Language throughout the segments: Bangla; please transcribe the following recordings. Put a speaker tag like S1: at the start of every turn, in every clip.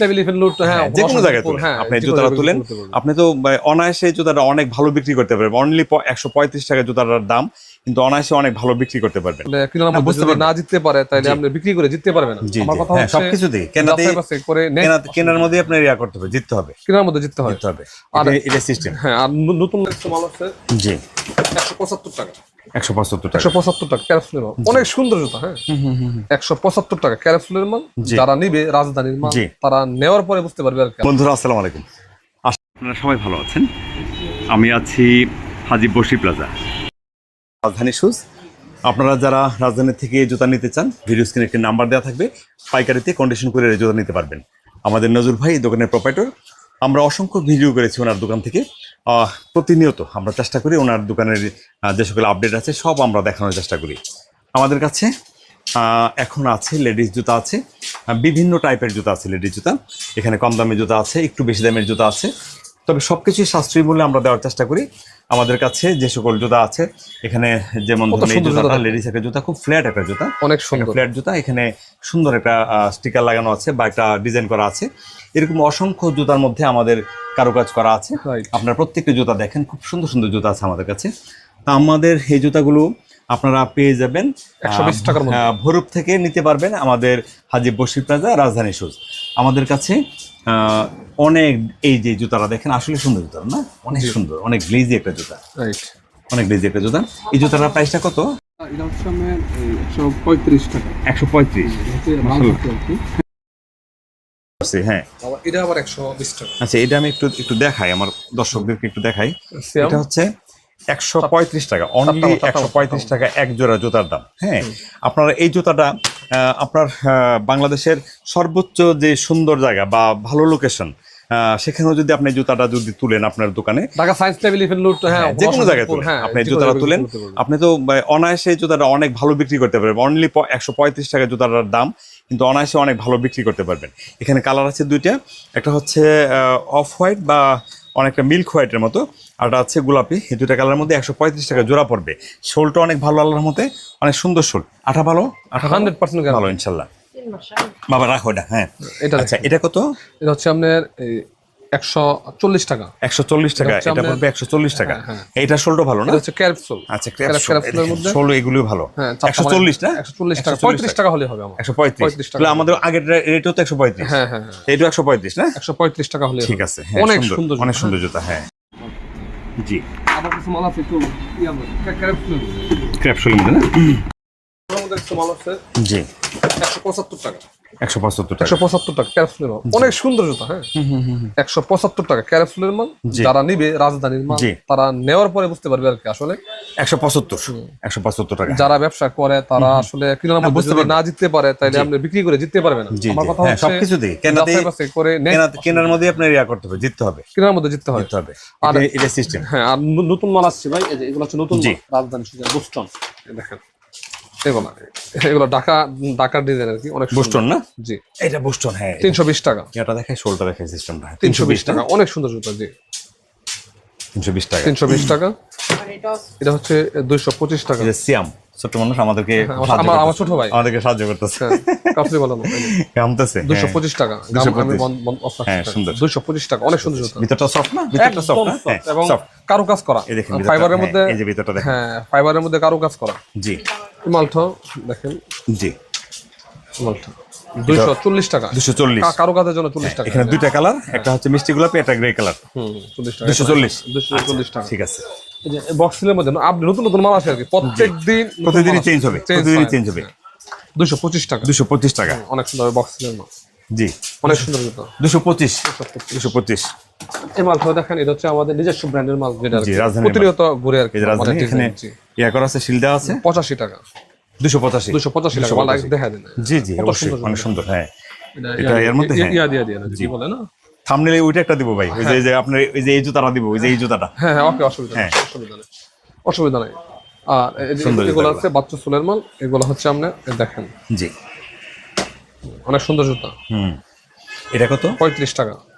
S1: লেভেল ইভেন হ্যাঁ
S2: যে কোনো জায়গায় তুলেন
S1: হ্যাঁ,
S2: আপনি জুতাটা তুলেন আপনি তো মানে, অনায়াসে জুতাটা অনেক ভালো বিক্রি করতে পারবেন অনলি একশো পঁয়ত্রিশ টাকা জুতাটার দাম কিন্তু অনায়াসে অনেক ভালো বিক্রি করতে পারবেন।
S1: মানে
S2: হ্যাঁ,
S1: না জিততে পারে তাহলে আপনি বিক্রি করে জিততে পারবেন আমার কথা
S2: হ্যাঁ
S1: হচ্ছে
S2: সবকিছুতেই। কেনাতে কেনার মধ্যে আপনার ইয়া করতে হবে জিততে হবে।
S1: কিনার মধ্যে জিততে হয়।
S2: জিততে হবে।
S1: আর-
S2: এটা- এটা সিস্টেম
S1: হ্যাঁ আর নতুন মাল আছে।
S2: জি।
S1: একশো পঁচাত্তর টাকা।
S2: একশো পঁচাত্তর টাকা।
S1: একশো পঁচাত্তর টাকা ক্যারাফুলের মাল অনেক সুন্দর জুতা হ্যাঁ? একশো পঁচাত্তর টাকা ক্যারাফুলের মাল যারা নিবে রাজধানীর মাল তারা নেওয়ার পরে বুঝতে পারবে আর
S2: বন্ধুরা আসসালামু আলাইকুম। আপনারা সবাই ভালো আছেন? আমি আছি হাজি বসি প্লাজা। রাজধানী শুজ। আপনারা যারা রাজধানী থেকে জুতা নিতে চান ভিডিও স্ক্রিনে একটি নাম্বার দেওয়া থাকবে। পাইকারিতে কন্ডিশন করে জুতা নিতে পারবেন। আমাদের নজরুল ভাই দোকানের প্রোপাইটর আমরা অসংখ্য ভিডিও করেছি ওনার দোকান থেকে। প্রতিনিয়ত আমরা চেষ্টা করি ওনার দোকানের যে সকল আপডেট আছে, সব আমরা দেখানোর চেষ্টা করি। আমাদের কাছে এখন আছে লেডিস জুতা আছে বিভিন্ন টাইপের জুতা আছে লেডিস জুতা। এখানে কম দামের জুতা আছে, একটু বেশি দামের জুতা আছে। তবে সব কিছুই সাশ্রয়ী মূল্যে আমরা দেওয়ার চেষ্টা করি। আমাদের কাছে যে সকল জুতা আছে এখানে যেমন জুতাটা লেডিস একটা জুতা খুব ফ্ল্যাট একটা জুতা।
S1: অনেক সুন্দর।
S2: ফ্ল্যাট জুতা এখানে সুন্দর একটা স্টিকার লাগানো আছে বা একটা ডিজাইন করা আছে। এরকম অসংখ্য জুতার মধ্যে আমাদের কারুকাজ করা আছে। আপনার প্রত্যেকটা জুতা দেখেন খুব সুন্দর সুন্দর জুতা আছে আমাদের কাছে। তা আমাদের এই জুতাগুলো আপনারা পেয়ে যাবেন
S1: 120 টাকার
S2: আহ, ভৈরব থেকে নিতে পারবেন আমাদের হাজি বসির প্লাজা রাজধানী শুজ আমাদের কাছে অনেক এই যে জুতাটা দেখেন আসলে সুন্দর জুতা না? অনেক সুন্দর অনেক গ্লেজি একটা জুতা।
S1: রাইট
S2: অনেক গ্লেজি একটা জুতা। এই জুতাটার প্রাইসটা কত?
S3: এটা হচ্ছে আমার একশো পঁয়ত্রিশ টাকা
S2: একশো হ্যাঁ।
S1: এটা আবার একশো বিশ টাকা।
S2: আচ্ছা এটা আমি একটু একটু দেখাই আমার দর্শকদেরকে একটু দেখাই। এটা হচ্ছে একশো পঁয়ত্রিশ টাকা। অনলি একশো পঁয়ত্রিশ টাকা এক জোড়া জুতার দাম। হ্যাঁ আপনারা এই জুতাটা আপনার বাংলাদেশের সর্বোচ্চ যে সুন্দর জায়গা বা ভালো লোকেশন সেখানেও যদি আপনি জুতাটা যদি তুলেন আপনার দোকানে
S1: ঢাকা সায়েন্স লেভেল ইভেন লুট হ্যাঁ
S2: যে কোনো জায়গায় তুলেন।
S1: হ্যাঁ,
S2: আপনি জুতাটা তুলেন আপনি তো অনায়াসে জুতাটা অনেক ভালো বিক্রি করতে পারবেন। অনলি একশো পঁয়ত্রিশ টাকা জুতাটার দাম কিন্তু অনায়াসে অনেক ভালো বিক্রি করতে পারবেন। এখানে কালার আছে দুইটা। একটা হচ্ছে অফ হোয়াইট বা অনেকটা মিল্ক হোয়াইটের মতো। আর এটা আছে গোলাপি এই দুইটা কালারের মধ্যে একশো পঁয়ত্রিশ টাকা জোড়া পড়বে। শোলটা অনেক ভালো আল্লাহর মতে। অনেক সুন্দর শোল। আঠা ভালো? আঠা ভালো?
S1: 100%
S2: ভালো ইনশাল্লাহ। বাবা রাখো এটা হ্যাঁ।
S1: এটা
S2: আচ্ছা এটা কত?
S1: এটা হচ্ছে আপনার একশো চল্লিশ টাকা।
S2: একশো চল্লিশ টাকা এটা পড়বে একশো চল্লিশ টাকা।
S1: হ্যাঁ,
S2: এইটা শোলটা ভালো না?
S1: এটা হচ্ছে ক্যাপসুল
S2: আচ্ছা
S1: ক্যাপসুলের মধ্যে
S2: ষোলো এগুলো ভালো।
S1: হ্যাঁ চারটা
S2: একশো
S1: মানে-
S2: চল্লিশ না?
S1: একশো চল্লিশ টাকা। পঁয়ত্রিশ টাকা হলে হবে আমার।
S2: একশো পঁয়ত্রিশ।
S1: 35 টাকা।
S2: তাহলে আমাদের আগের রেটও তো একশো পঁয়ত্রিশ।
S1: হ্যাঁ হ্যাঁ হ্যাঁ।
S2: এটা একশো পঁয়ত্রিশ না?
S1: একশো পঁয়ত্রিশ টাকা হলে
S2: ঠিক আছে হ্যাঁ,
S1: অনেক
S2: সুন্দর,
S1: সুন্দর
S2: অনেক সুন্দর জুতা হ্যাঁ। জি।
S1: আবার কিছু মাল আছে একটু ইয়া ক্র্যাপ
S2: ক্র্যাপসুলের মধ্যে না?
S1: আমাদের কিছু মাল আছে।
S2: জি।
S1: একশো পঁচাত্তর টাকা।
S2: একশো পঁচাত্তর টাকা।
S1: একশো পঁচাত্তর টাকা ক্যারাফুলের মাল অনেক সুন্দর জুতা হ্যাঁ? একশো পঁচাত্তর টাকা ক্যারাফুলের মাল যারা নিবে রাজধানীর মাল তারা নেওয়ার পরে বুঝতে পারবে আর কি আসলে।
S2: একশো পঁচাত্তর একশো পঁচাত্তর টাকা।
S1: যারা ব্যবসা করে তারা আসলে মধ্যে
S2: বুঝতে
S1: না জিততে পারে তাহলে আপনি বিক্রি করে জিততে পারবে না। আমার কথা
S2: হ্যাঁ
S1: হচ্ছে যাচাই বাছাই করে
S2: কেনার মধ্যে আপনার ইয়া করতে হবে জিততে হবে।
S1: কিনার মধ্যে জিততে
S2: জিততে হবে।
S1: আর-
S2: এটা- সিস্টেম
S1: হ্যাঁ আর নতুন মাল আসছে ভাই এগুলো হচ্ছে নতুন রাজধানী বুস্টন দেখেন। এগুলো এগুলো ঢাকা ঢাকার ডিজাইন আর কি অনেক।
S2: বুস্টন না?
S1: জি।
S2: এটা বুস্টন হ্যাঁ
S1: তিনশো বিশ টাকা।
S2: এটা দেখায় শোলটা দেখায় সিস্টেমটা
S1: তিনশো বিশ টাকা অনেক সুন্দর জুতা জি।
S2: তিনশো বিশ টাকা।
S1: তিনশো বিশ টাকা। এটা হচ্ছে দুইশো পঁচিশ টাকা।
S2: সিয়াম ছোট্ট মানুষ আমাদেরকে
S1: হ্যাঁ, আমার-। ছোট ভাই।
S2: আমাদেরকে সাহায্য করতেছে।
S1: হ্যাঁ কাপড়ি বলা
S2: কামতেছে
S1: দুশো পঁচিশ টাকা। গাম- আমি
S2: 225
S1: বন্ধ- বন্ধ off রাখছি।
S2: হ্যাঁ, সুন্দর।
S1: পঁচিশ টাকা অনেক সুন্দর জুতা।
S2: ভিতরটা সফট না? ভিতরটা সফট
S1: এবং
S2: soft।
S1: কারু কাজ করা।
S2: এই দেখেন
S1: ফাইবারের মধ্যে
S2: এই যে ভিতরটা দেখেন।
S1: হ্যাঁ ফাইবারের মধ্যে কারু কাজ করা।
S2: জি।
S1: মালটা দেখেন।
S2: জি।
S1: মালটা। টাকা। কারু কাজের জন্য চল্লিশ টাকা।
S2: এখানে দুইটা কালার একটা হচ্ছে মিষ্টি গোলাপি একটা গ্রে কালার দুশো চল্লিশ
S1: চল্লিশ। টাকা।
S2: ঠিক আছে।
S1: যে মধ্যে আপনি নতুন নতুন মাল আসে আর কি প্রত্যেক দিন
S2: প্রতিদিনই চেঞ্জ হবে প্রতিদিনই চেঞ্জ হবে।
S1: দুশো পঁচিশ টাকা।
S2: দুশো পঁচিশ টাকা।
S1: অনেক সুন্দর বক্স সিলের মাল।
S2: জি।
S1: অনেক সুন্দর
S2: দুশো পঁচিশ। দুশো পঁচিশ।
S1: এই মালটা দেখেন এটা হচ্ছে আমাদের নিজস্ব ব্র্যান্ডের মাল যেটা। প্রতিনিয়ত ঘুরে আর কি
S2: রাজধানী এখানে ইয়া করা আছে শিলদা আছে?
S1: পঁচাশি টাকা।
S2: দুশো পঁচাশি।
S1: দুশো পঁচাশি টাকা মাল দেখা দেন
S2: জি জি অবশ্যই অনেক সুন্দর। হ্যাঁ।
S1: এটা-
S2: এর মধ্যে,
S1: ইয়া-
S2: হ্যাঁ।
S1: দিয়ে দিয়ে জি। বলে না?
S2: থামনেলে ওইটা একটা দিব ভাই ওই যে- যে আপনার ওই যে এই জুতাটা দিব ওই যে এই জুতাটা।
S1: হ্যাঁ হ্যাঁ ওকে অসুবিধা নেই
S2: হ্যাঁ।
S1: অসুবিধা নেই অসুবিধা নেই। আর এগুলো। হচ্ছে বাচ্চা ফুলের মাল এগুলো হচ্ছে আপনি দেখেন।
S2: জি।
S1: অনেক সুন্দর জুতা।
S2: হুম। এটা কত?
S1: পঁয়ত্রিশ টাকা।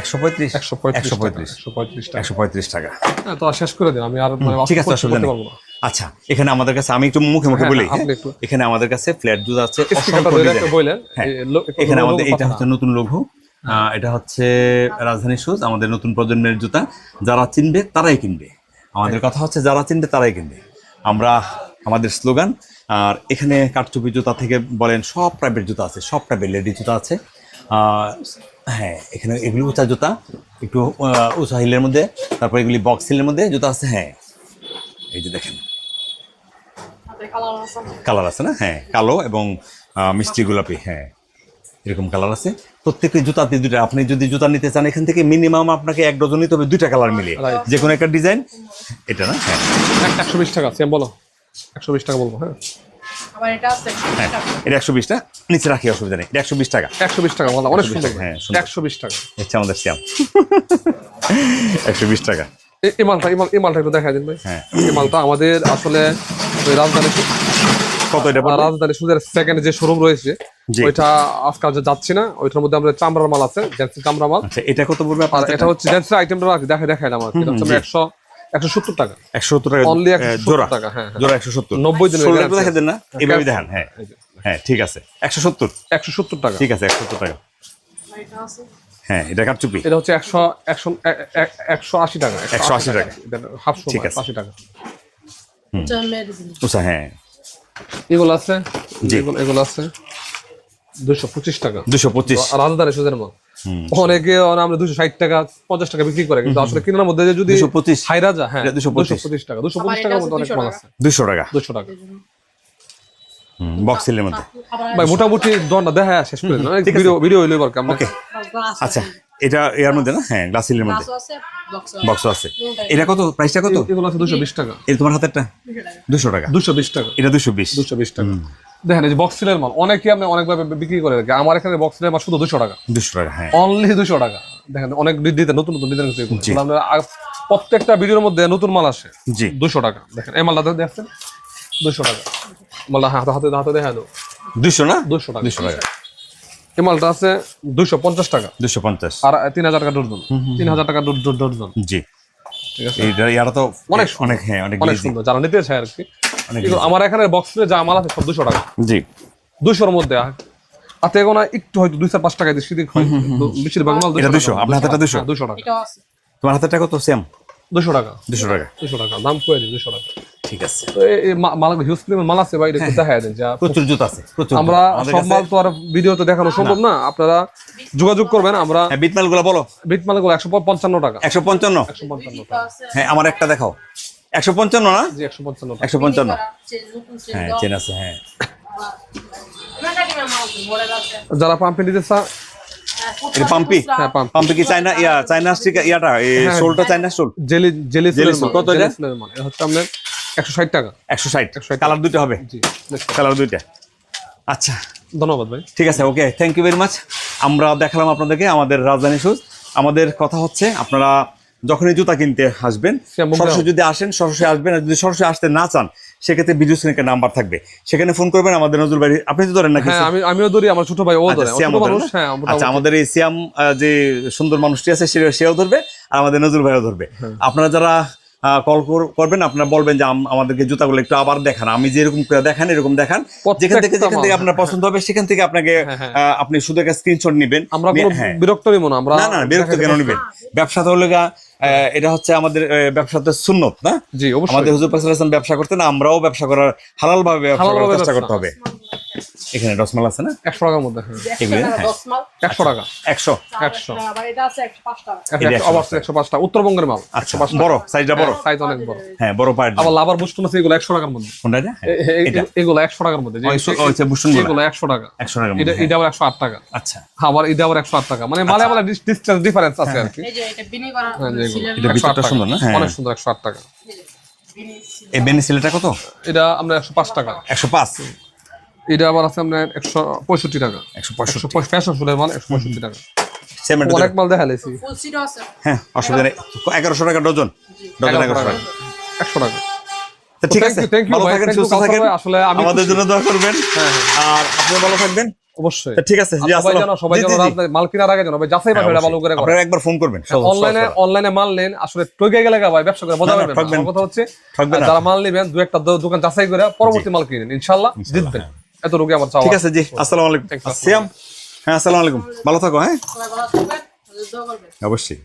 S2: একশো পঁয়ত্রিশ।
S1: একশো পঁয়ত্রিশ
S2: একশো
S1: টাকা
S2: পঁয়ত্রিশ
S1: টাকা।
S2: একশো পঁয়ত্রিশ টাকা।
S1: হ্যাঁ তো শেষ করে দিন আমি আর
S2: ঠিক আছে, অসুবিধা নেই। আচ্ছা এখানে আমাদের কাছে আমি একটু মুখে মুখে
S1: হ্যাঁ,
S2: বলি
S1: হ্যাঁ,
S2: হ্যাঁ? এখানে আমাদের কাছে ফ্ল্যাট আছে হ্যাঁ, এখানে আমাদের এটা হচ্ছে নতুন লঘু। এটা হচ্ছে রাজধানী শুজ আমাদের নতুন প্রজন্মের জুতা। যারা চিনবে তারাই কিনবে। আমাদের কথা হচ্ছে যারা চিনবে তারাই কিনবে। আমরা আমাদের স্লোগান আর এখানে কাঠচুপি জুতা থেকে বলেন সব টাইপের জুতা আছে সব টাইপের লেডি জুতা আছে। আর হ্যাঁ এখানে এগুলি উঁচা জুতা একটু উঁচা হিলের মধ্যে তারপর এগুলি বক্স হিলের মধ্যে জুতা আছে হ্যাঁ। এই যে দেখেন। কালার আছে। না? হ্যাঁ কালো এবং মিষ্টি গোলাপি হ্যাঁ। এরকম কালার আছে। প্রত্যেকটি জুতাতে দুইটা আপনি যদি জুতা নিতে চান এখান থেকে মিনিমাম আপনাকে এক ডজন নিতে হবে দুইটা কালার মিলিয়ে। যে কোনো একটা ডিজাইন এটা না? হ্যাঁ।
S1: একশো বিশ টাকা সেম বলো। একশো বিশ টাকা বলব হ্যাঁ।
S4: আবার এটা আছে
S2: এটা একশো বিশটা। নিচে রাখি অসুবিধা নেই। এটা একশো বিশ টাকা।
S1: একশো বিশ টাকা বলো অনেক সুন্দর।
S2: হ্যাঁ,
S1: একশো বিশ টাকা।
S2: হচ্ছে আমাদের শ্যাম। একশো বিশ টাকা।
S1: এই- এই মালটা এই মালটা একটু দেখা দিন ভাই।
S2: হ্যাঁ।
S1: এই মালটা আমাদের আসলে রাজধানী
S2: কত এটা
S1: রাজধানী সুদের সেকেন্ড যে শোরুম রয়েছে ওইটা আজকাল যে যাচ্ছি না ওইটার মধ্যে আমাদের চামড়ার মাল আছে চামড়া মাল।
S2: আচ্ছা এটা কত পড়বে
S1: আর এটা হচ্ছে জেন্সের আইটেমটা রাখি দেখা দেখাই আমার। এটা একশো একশো সত্তর টাকা।
S2: একশো সত্তর টাকা।
S1: Only
S2: আহ,
S1: 170
S2: জোড়া।
S1: টাকা, হ্যাঁ, হ্যাঁ।
S2: জোড়া একশো সত্তর।
S1: 90 দিনের
S2: ষোলোটা একটু দেন না?
S1: হ্যাঁ,
S2: দেখান হ্যাঁ। হ্যাঁ ঠিক আছে। একশো সত্তর।
S1: একশো সত্তর টাকা।
S2: ঠিক আছে একশো সত্তর টাকা।
S4: এটা আছে
S2: হ্যাঁ এটা কাটচুপি
S1: এটা হচ্ছে একশো একশো একশো আশি টাকা।
S2: 180 টাকা।
S1: হাফ
S2: ঠিক আছে।
S1: আশি টাকা।
S2: আচ্ছা হ্যাঁ।
S1: এগুলো আছে। এগুলো এগুলো আছে? দুশো পঁচিশ টাকা।
S2: দুশো পঁচিশ।
S1: আর রাজধানী সুদের মাল। অনেকে আমরা দুশো ষাট টাকা পঞ্চাশ টাকা বিক্রি করে। কিন্তু আসলে কেনার মধ্যে যদি যদি
S2: 225
S1: হাই রাজা হ্যাঁ দুশো পঁচিশ। টাকা দুশো পঁচিশ
S4: টাকা
S1: টাকার মধ্যে অনেক মাল আছে।
S2: দুশো টাকা।
S1: দুশো টাকা।
S2: বক্সিলের মধ্যে।
S1: ভাই মোটামুটি দন্ডা দেখা শেষ করে। ভিডিও ভিডিও হইলে এবার আমরা
S2: ওকে আচ্ছা। এটা এর মধ্যে না? হ্যাঁ গ্লাস সিলের মধ্যে।
S4: বক্স
S2: বক্স আছে এটা কত? প্রাইসটা কত?
S1: এগুলো আছে টাকা।
S2: এটা তোমার হাতেরটা দুশো টাকা।
S1: দুশো বিশ টাকা।
S2: এটা দুশো বিশ।
S1: দুশো বিশ টাকা। দেখেন এই যে বক্স সিলের মাল অনেকে আপনি অনেকভাবে বিক্রি করে রাখে আমার এখানে বক্স সিলের মাল শুধু দুশো টাকা।
S2: দুশো টাকা হ্যাঁ।
S1: অনলি দুশো টাকা। দেখেন অনেক ডিজাইন নতুন নতুন ডিজাইন। প্রত্যেকটা ভিডিওর মধ্যে নতুন মাল আসে।
S2: জি।
S1: দুশো টাকা। দেখেন এই মালটা দেখছেন? দুশো টাকা। মালটা হাতে হাতে হাতে দেখা দাও
S2: দুশো না?
S1: দুশো টাকা।
S2: দুশো টাকা।
S1: এই মালটা আছে দুশো পঞ্চাশ টাকা।
S2: দুশো পঞ্চাশ।
S1: আর তিন হাজার টাকা ডর্জন তিন হাজার টাকা ডর- ডর- ডর্জন
S2: জি।
S1: ঠিক আছে?
S2: এইটা ইয়ারা তো
S1: অনেক
S2: অনেক হ্যাঁ অনেক
S1: অনেক সুন্দর। যারা নিতে চায় আর কি আমার এখানে বক্স যা মাল আছে সব দুশো টাকা।
S2: জি।
S1: দুশোর মধ্যে হাতে এগোনা একটু হয়তো দুই চার পাঁচ টাকা হয়। বেশিরভাগ মাল
S2: এটা 200, আপনার 200?
S1: দুশো? টাকা।
S4: এটাও আছে।
S2: তোমার হাতেরটা সেম
S1: দুশো টাকা।
S2: দুশো টাকা।
S1: দুশো টাকা। দাম কয়ে দিই দুশো টাকা।
S2: ঠিক আছে।
S1: তো এই- এই মা- মাল হিউজ পরিমাণ মাল আছে ভাই একটু দেখা দেন যা
S2: প্রচুর জুতো আছে প্রচুর
S1: আমরা সব মাল তো আর ভিডিওতে দেখানো সম্ভব না আপনারা যোগাযোগ করবেন আমরা
S2: হ্যাঁ বলো।
S1: বিট মালগুলো একশো পঞ্চান্ন টাকা।
S2: একশো পঞ্চান্ন?
S1: একশো পঞ্চান্ন
S4: এটা
S1: টাকা।
S2: হ্যাঁ আমার একটা দেখাও। একশো পঞ্চান্ন না?
S1: জি একশো পঞ্চান্ন টাকা।
S2: একশো পঞ্চান্ন।
S4: চেন নতুন চেন
S2: হ্যাঁ চেন আছে হ্যাঁ।
S4: মডেল আছে।
S1: যারা পাম্পে নিতে চা
S2: পাম্পি
S1: হ্যাঁ পাম্পি
S2: কি চাইনা ইয়া চাইনা স্টিক ইয়াটা এই
S1: হ্যাঁ।
S2: চাইনা সোল
S1: জেলি জেলি
S2: কত এটা?
S1: হচ্ছে একশো ষাট টাকা।
S2: একশো ষাট।
S1: 160
S2: কালার দুইটা হবে?
S1: জি।
S2: কালার দুইটা? আচ্ছা।
S1: ধন্যবাদ ভাই।
S2: ঠিক আছে okay thank you very much আমরা দেখালাম আপনাদেরকে আমাদের রাজধানী শুজ আমাদের কথা হচ্ছে আপনারা যখনই জুতা কিনতে আসবেন সরাসরি যদি আসেন সরাসরি আসবেন আর যদি সরাসরি আসতে না চান সেক্ষেত্রে ভিডিও স্ক্রিনে নাম্বার থাকবে। সেখানে ফোন করবেন আমাদের নজরুল ভাই আপনি তো ধরেন নাকি?
S1: হ্যাঁ আমি আমিও ধরি আমার ছোট ভাই ও ধরে।
S2: আচ্ছা, ধরে?
S1: হ্যাঁ
S2: আচ্ছা আমাদের এই সিয়াম যে সুন্দর মানুষটি আছে সেও ধরবে আর আমাদের নজরুল ভাইও ধরবে।
S1: হ্যাঁ।
S2: আপনারা যারা কল করবেন আপনারা বলবেন যে আম- আমাদেরকে জুতাগুলো একটু আবার দেখান। আমি যেরকম দেখান এরকম দেখান। যেখান থেকে যেখান থেকে আপনার পছন্দ হবে সেখান থেকে আপনাকে
S1: হ্যাঁ, হ্যাঁ।
S2: আপনি শুধু একটা স্ক্রিনশট নেবেন।
S1: আমরা
S2: হ্যাঁ।
S1: বিরক্ত নিব না আমরা
S2: না না বিরক্ত কেন নেবেন? ব্যবসাতে হলে আহ, এটা হচ্ছে আমাদের ব্যবসাতে সুন্নত না?
S1: জি অবশ্যই।
S2: আমাদের হুজুর পাশে ব্যবসা করতেন আমরাও ব্যবসা করার হালাল ভাবে ব্যবসা করার চেষ্টা
S1: ব্যবসা।
S2: করতে হবে। এখানে রসমাল আছে না?
S1: একশো টাকার মধ্যে হ্যাঁ
S2: এগুলি? হ্যাঁ।
S1: একশো টাকা।
S2: একশো।
S1: একশো।
S4: আবার এটা আছে একশো পাঁচ টাকা।
S1: পাঁচটা উত্তরবঙ্গের মাল।
S2: আচ্ছা বড় সাইজটা বড়?
S1: সাইজ অনেক বড়।
S2: হ্যাঁ বড় পায়ের
S1: আবার লাভার বুস্টন আছে এগুলো একশো টাকার মধ্যে।
S2: কোনটা
S1: এগুলো একশো টাকার মধ্যে। এগুলো একশো টাকা।
S2: একশো টাকার
S1: এটা
S2: মধ্যে,
S1: এটা আবার একশো আট টাকা।
S2: হ্যাঁ। আচ্ছা।
S1: আবার এটা আবার একশো আট টাকা। মানে মালে মালে ডিস্টেন্স ডিফারেন্স আছে আর কি।
S4: এই যে এটা বিনি করা
S1: হ্যাঁ, যে এগুলো।
S2: এটা
S1: 108
S2: ভিতরটা সুন্দর না? হ্যাঁ।
S1: অনেক সুন্দর একশো আট টাকা।
S4: বিনি সিল
S2: এই বেনিসিলটা কত?
S1: এটা আমরা একশো পাঁচ টাকা।
S2: একশো পাঁচ?
S1: এটা আবার আছে আপনার একশো পঁয়ষট্টি টাকা।
S2: একশো
S1: ফুলের মাল একশো পঁয়ষট্টি টাকা।
S2: হ্যাঁ,
S1: হ্যাঁ। অবশ্যই।
S2: ঠিক আছে
S1: মাল কেনার আগে
S2: ফোন করবেন। হ্যাঁ,
S1: অনলাইনে অনলাইনে মাল নেন আসলে গেলে ব্যবসা করে কথা হচ্ছে যারা মাল নেবেন দু একটা দোকান যাচাই করে পরবর্তী মাল কিনেন ইনশাল্লাহ জিতবেন। এতটুকু আমার চাওয়া
S2: ঠিক আছে জি আসসালামু আলাইকুম। সিয়াম হ্যাঁ আসসালামু আলাইকুম। ভালো থাকো হ্যাঁ? অবশ্যই।